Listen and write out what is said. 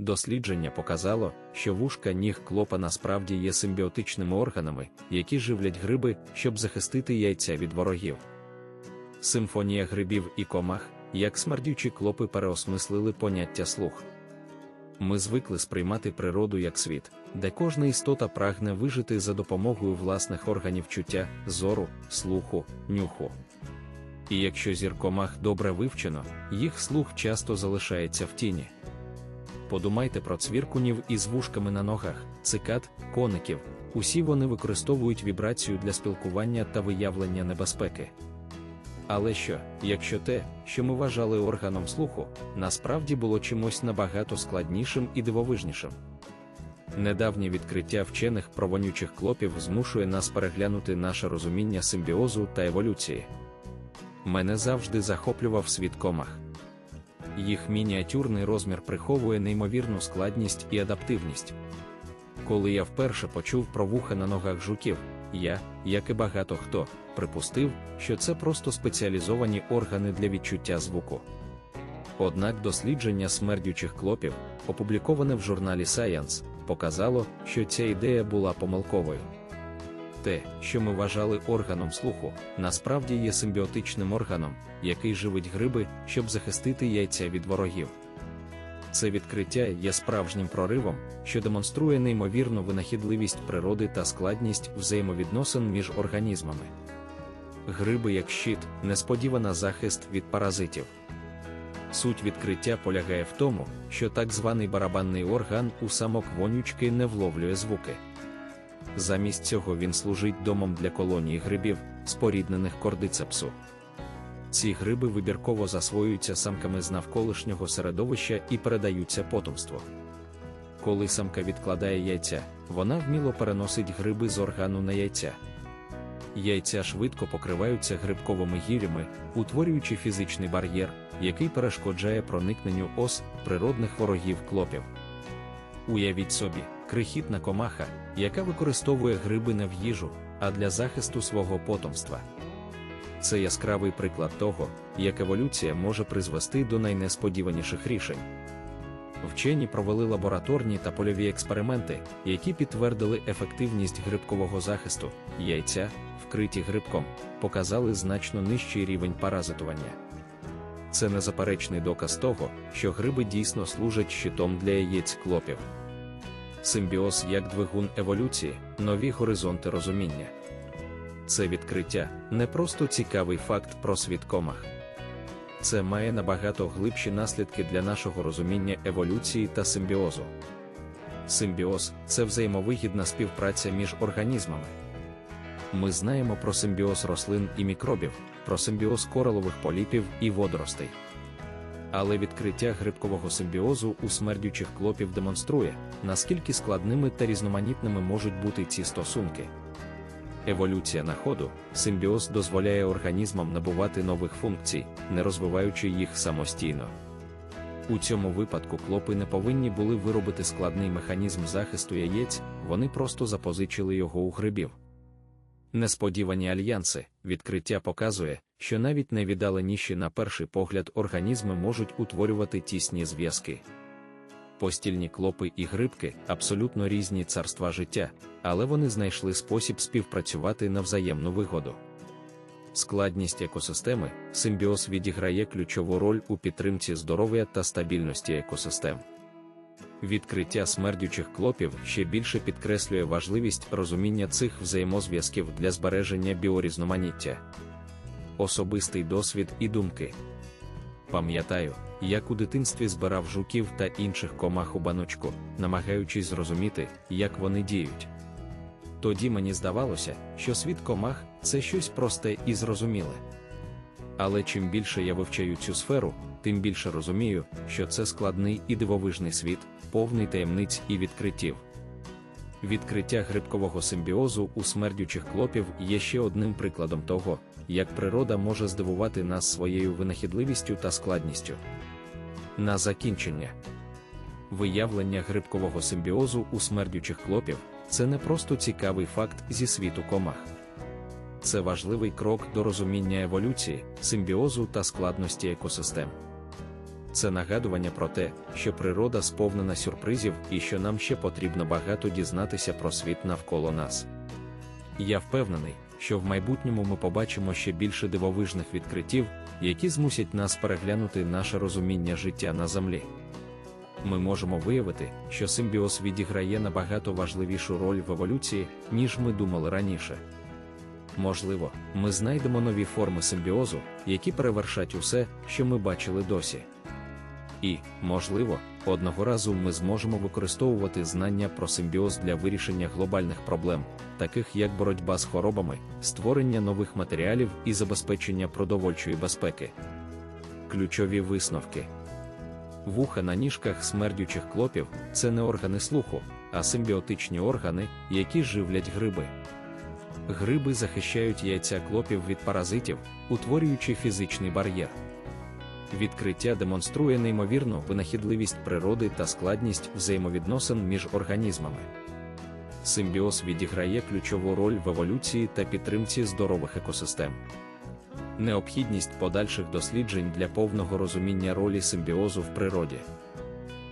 Дослідження показало, що вушка ніг клопа насправді є симбіотичними органами, які живлять гриби, щоб захистити яйця від ворогів. Симфонія грибів і комах, як смердючі клопи переосмислили поняття слух. Ми звикли сприймати природу як світ, де кожна істота прагне вижити за допомогою власних органів чуття, зору, слуху, нюху. І якщо зір комах добре вивчено, їх слух часто залишається в тіні. Подумайте про цвіркунів із вушками на ногах, цикад, коників. Усі вони використовують вібрацію для спілкування та виявлення небезпеки. Але що, якщо те, що ми вважали органом слуху, насправді було чимось набагато складнішим і дивовижнішим? Недавнє відкриття вчених про вонючих клопів змушує нас переглянути наше розуміння симбіозу та еволюції. Мене завжди захоплював світ комах. Їх мініатюрний розмір приховує неймовірну складність і адаптивність. Коли я вперше почув про вуха на ногах жуків, я, як і багато хто, припустив, що це просто спеціалізовані органи для відчуття звуку. Однак дослідження смердючих клопів, опубліковане в журналі Science, показало, що ця ідея була помилковою. Те, що ми вважали органом слуху, насправді є симбіотичним органом, який живить гриби, щоб захистити яйця від ворогів. Це відкриття є справжнім проривом, що демонструє неймовірну винахідливість природи та складність взаємовідносин між організмами. Гриби як щит, несподівана захист від паразитів. Суть відкриття полягає в тому, що так званий барабанний орган у самок вонючки не вловлює звуки. Замість цього він служить домом для колонії грибів, споріднених кордицепсу. Ці гриби вибірково засвоюються самками з навколишнього середовища і передаються потомству. Коли самка відкладає яйця, вона вміло переносить гриби з органу на яйця. Яйця швидко покриваються грибковими гірями, утворюючи фізичний бар'єр, який перешкоджає проникненню ос природних ворогів клопів. Уявіть собі, крихітна комаха, яка використовує гриби не в їжу, а для захисту свого потомства. Це яскравий приклад того, як еволюція може призвести до найнесподіваніших рішень. Вчені провели лабораторні та польові експерименти, які підтвердили ефективність грибкового захисту, яйця, вкриті грибком, показали значно нижчий рівень паразитування. Це незаперечний доказ того, що гриби дійсно служать щитом для яєць клопів. Симбіоз як двигун еволюції, нові горизонти розуміння. Це відкриття не просто цікавий факт про світ комах. Це має набагато глибші наслідки для нашого розуміння еволюції та симбіозу. Симбіоз це взаємовигідна співпраця між організмами. Ми знаємо про симбіоз рослин і мікробів, про симбіоз коралових поліпів і водоростей. Але відкриття грибкового симбіозу у смердючих клопів демонструє, наскільки складними та різноманітними можуть бути ці стосунки. Еволюція на ходу, симбіоз дозволяє організмам набувати нових функцій, не розвиваючи їх самостійно. У цьому випадку клопи не повинні були виробити складний механізм захисту яєць, вони просто запозичили його у грибів. Несподівані альянси, відкриття показує, що навіть найвіддаленіші на перший погляд організми можуть утворювати тісні зв'язки. Постільні клопи і грибки абсолютно різні царства життя, але вони знайшли спосіб співпрацювати на взаємну вигоду. Складність екосистеми, симбіоз відіграє ключову роль у підтримці здоров'я та стабільності екосистем. Відкриття смердючих клопів ще більше підкреслює важливість розуміння цих взаємозв'язків для збереження біорізноманіття. Особистий досвід і думки. Пам'ятаю, як у дитинстві збирав жуків та інших комах у баночку, намагаючись зрозуміти, як вони діють. Тоді мені здавалося, що світ комах це щось просте і зрозуміле. Але чим більше я вивчаю цю сферу, тим більше розумію, що це складний і дивовижний світ, повний таємниць і відкриттів. Відкриття грибкового симбіозу у смердючих клопів є ще одним прикладом того, як природа може здивувати нас своєю винахідливістю та складністю. На закінчення виявлення грибкового симбіозу у смердючих клопів це не просто цікавий факт зі світу комах. Це важливий крок до розуміння еволюції, симбіозу та складності екосистем. це нагадування про те, що природа сповнена сюрпризів і що нам ще потрібно багато дізнатися про світ навколо нас. Я впевнений, що в майбутньому ми побачимо ще більше дивовижних відкриттів, які змусять нас переглянути наше розуміння життя на землі. Ми можемо виявити, що симбіоз відіграє набагато важливішу роль в еволюції, ніж ми думали раніше. Можливо, ми знайдемо нові форми симбіозу, які перевершать усе, що ми бачили досі. І, можливо, одного разу ми зможемо використовувати знання про симбіоз для вирішення глобальних проблем, таких як боротьба з хворобами, створення нових матеріалів і забезпечення продовольчої безпеки. Ключові висновки. Вуха на ніжках смердючих клопів це не органи слуху, а симбіотичні органи, які живлять гриби. Гриби захищають яйця клопів від паразитів, утворюючи фізичний бар'єр. Відкриття демонструє неймовірну винахідливість природи та складність взаємовідносин між організмами. Симбіоз відіграє ключову роль в еволюції та підтримці здорових екосистем. Необхідність подальших досліджень для повного розуміння ролі симбіозу в природі.